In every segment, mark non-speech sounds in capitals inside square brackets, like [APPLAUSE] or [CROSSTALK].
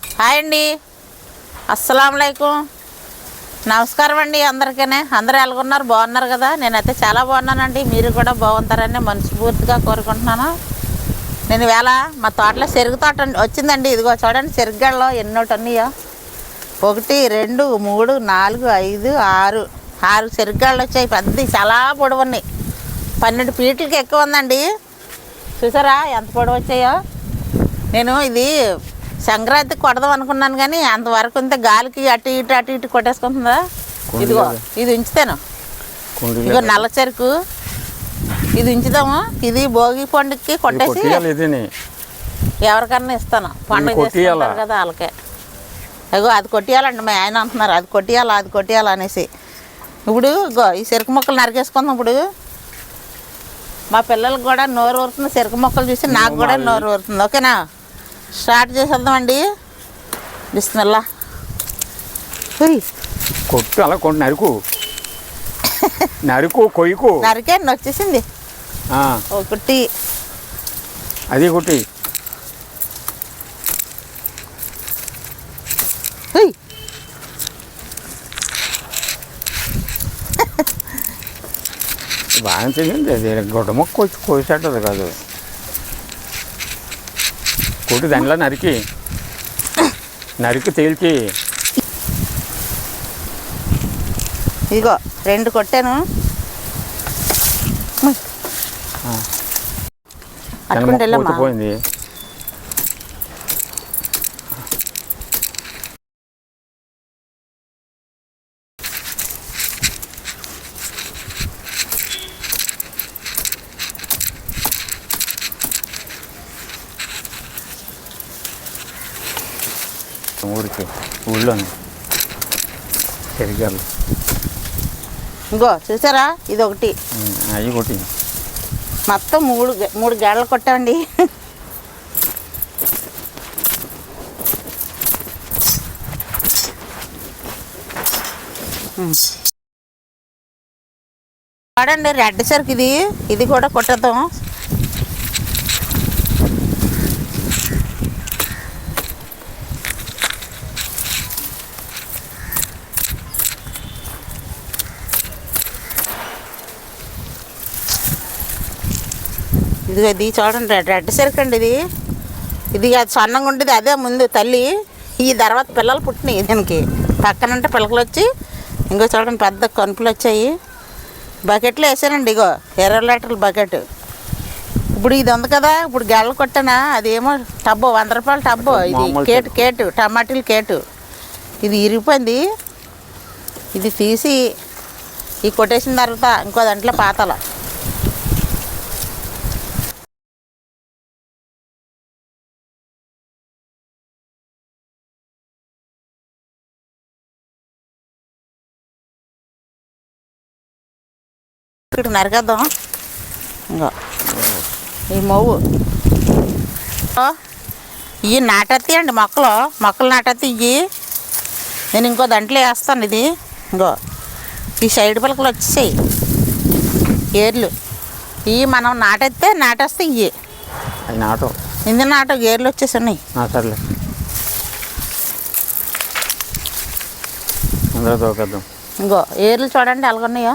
Hi అండి. అస్సలంకం నమస్కారం అండి అందరికీనే. అందరూ ఎలాగున్నారు? బాగున్నారు కదా? నేనైతే చాలా బాగున్నానండి. మీరు కూడా బాగుంటారని మనస్ఫూర్తిగా కోరుకుంటున్నాను. నేను వేళ మా తోటలో చెరుకు తోట వచ్చిందండి. ఇదిగో చూడండి చెరుకుగడలో ఎన్నోటి ఉన్నాయో. ఒకటి రెండు మూడు నాలుగు ఐదు ఆరు. ఆరు చెరుకుగడలు వచ్చాయి. పెద్ద చాలా పొడవు ఉన్నాయి. పన్నెండు ఫీట్లకి ఎక్కువ ఉందండి. చూసారా ఎంత పొడవు వచ్చాయో? నేను ఇది సంక్రాంతి కొడదాం అనుకున్నాను కానీ అంతవరకు ఇంత గాలికి అటు ఇటు అటు ఇటు కొట్టేసుకుంటుందా? ఇదిగో ఇది ఉంచుతాను. ఇదిగో నల్ల చెరుకు. ఇది ఉంచుదాము. ఇది భోగి పండుగకి కొట్టేసి ఎవరికన్నా ఇస్తాను. పండుగ? చేసుకుంటారు కదా వాళ్ళకే. అగో అది కొట్టియాలండి మా ఆయన అంటున్నారు. అది కొట్టియాలా అది కొట్టియాలా అనేసి. ఇప్పుడు ఇగో ఈ చెరుకు మొక్కలు నరికేసుకుందాం ఇప్పుడు. మా పిల్లలకు కూడా నోరు ఊరుతుంది. చెరుకు మొక్కలు చూసి నాకు కూడా నోరు ఊరుతుంది. ఓకేనా? స్టార్ట్ చేసేద్దామండి. బిస్మిల్లా. కొట్టు అలా కొట్టు నరుకు. [LAUGHS] నరుకు కొయ్యకు. నరికేయండి వచ్చేసింది ఆ, ఒకటి అది కొట్టి. ఉయ్, బాగా తెలిసింది అది. గొడ్డ మొక్క వచ్చి కోసేటది కాదు. కొట్టి దానిలో నరికి నరికి తేల్చి. ఇదిగో రెండు కొట్టాను. అట్టుకుంటూ వెళ్ళమ్మా పోయింది. ఊరికి ఊళ్ళోని. సరిగ్గారు ఇంకో చూసారా? ఇది ఒకటి అవి కొట్టి మొత్తం మూడు మూడు గేడలు కొట్టామండి. చూడండి రెడ్ సరుకు ఇది. ఇది కూడా కొట్టేద్దాం. ఇది ఇది చూడండి రెడ్ రెడ్ సరుకు అండి ఇది. ఇది అది సన్నంగా ఉండేది అదే ముందు తల్లి. ఈ తర్వాత పిల్లలు పుట్టినాయి దీనికి. పక్కనంటే పిల్లలు వచ్చి ఇంకో చూడండి పెద్ద కనుపులు వచ్చాయి. బకెట్లో వేసానండి ఇగో ఇరవై లీటర్ల బకెట్. ఇప్పుడు ఇది ఉంది కదా ఇప్పుడు గెళ్ళ కొట్టానా? అదేమో టబ్బు వంద రూపాయల టబ్బు ఇది. కేటు కేటు టమాటీలు కేటు. ఇది ఇరిగిపోయింది. ఇది తీసి ఈ కొట్టేసిన తర్వాత ఇంకో దాంట్లో పాతల ఇక్కడ నరికేద్దాం ఇంకో ఈ మొవ్వు. ఇవి నాటెత్తాయండి మొక్కలు. మొక్కలు నాటెత్తి ఇవి నేను ఇంకో దాంట్లో వేస్తాను ఇది. ఇంకో ఈ సైడ్ పిలకలు వచ్చేసాయి. ఏర్లు. ఇవి మనం నాటెత్తే నాటేస్తే ఇవి నాటో. ఇంది నాట ఏర్లు వచ్చేసి ఉన్నాయి. సర్లే ఇంకో ఏర్లు చూడండి ఎలాగున్నాయో.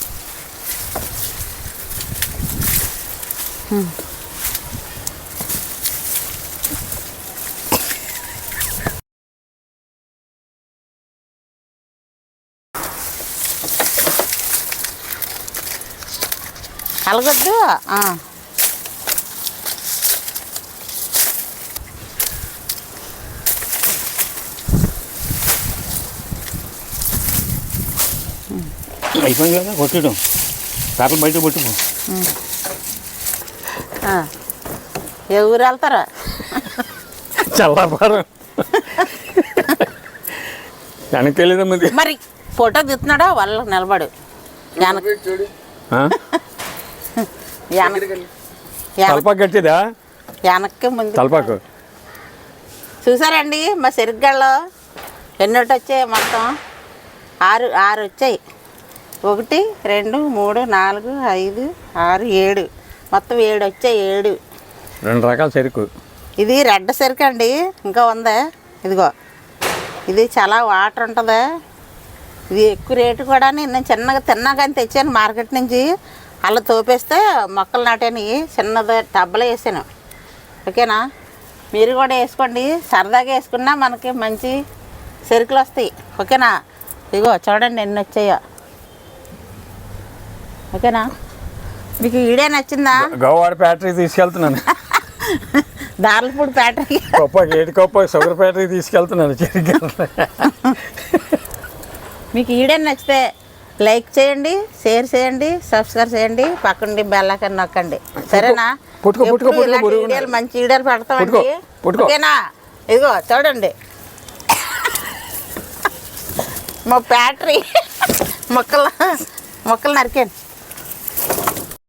కలగొద్దు. అయిపోయింది కదా కొట్టడం పేపర్ బయట పట్టుకో ఆ. ఏ ఊరు వెళ్తారా? చల్లపారం వెనక్కి వెళ్ళేదమ్మా ఇది మరి ఫోటో తీస్తున్నాడా వాళ్ళ నిలబడు. వెనక ఆ? వెనక వెనక- తలపాకు కట్టేదా? వెనక్కి ముందు తలపాకు. చూసారండి మా చెరుగ్గాళ్ళు ఎన్నోటి వచ్చాయి మొత్తం? ఆరు ఆరు వచ్చాయి. ఒకటి రెండు మూడు నాలుగు ఐదు ఆరు ఏడు. మొత్తం ఏడు వచ్చాయి ఏడు. రెండు రకాల చెరుకు. ఇది రెడ్ చెరుకు అండి. ఇంకా ఉందా? ఇదిగో. ఇది చాలా వాటర్ ఉంటుంది. ఇది ఎక్కువ రేటు కూడా నేను చిన్నగా తిన్నా కానీ తెచ్చాను మార్కెట్ నుంచి. అలా తోపేస్తే మొక్కలు నాటాను. చిన్నది టబ్బలో వేసాను. ఓకేనా? మీరు కూడా వేసుకోండి. సరదాగా వేసుకున్నా మనకి మంచి చెరుకులు వస్తాయి. ఓకేనా? ఇగో చూడండి ఎన్ని వచ్చాయో. ఓకేనా? మీకు ఈడే నచ్చిందా? గోవాడ ఫ్యాక్టరీ తీసుకెళ్తున్నాను. దార్లపూడి ప్యాటరీ కొప్ప ఏడు కొప్ప షుగర్ ఫ్యాక్టరీ తీసుకెళ్తున్నాను మీకు ఈ వీడియో నచ్చితే లైక్ చేయండి షేర్ చేయండి సబ్స్క్రైబ్ చేయండి పక్కనుండి బెల్ ఐకాన్ నొక్కండి. సరేనా? వీడియోలు మంచి వీడియోలు పెడతామండి. ఓకేనా? ఇదిగో చూడండి. మా ఫ్యాక్టరీ మొక్కలు మొక్కలు నరికాను.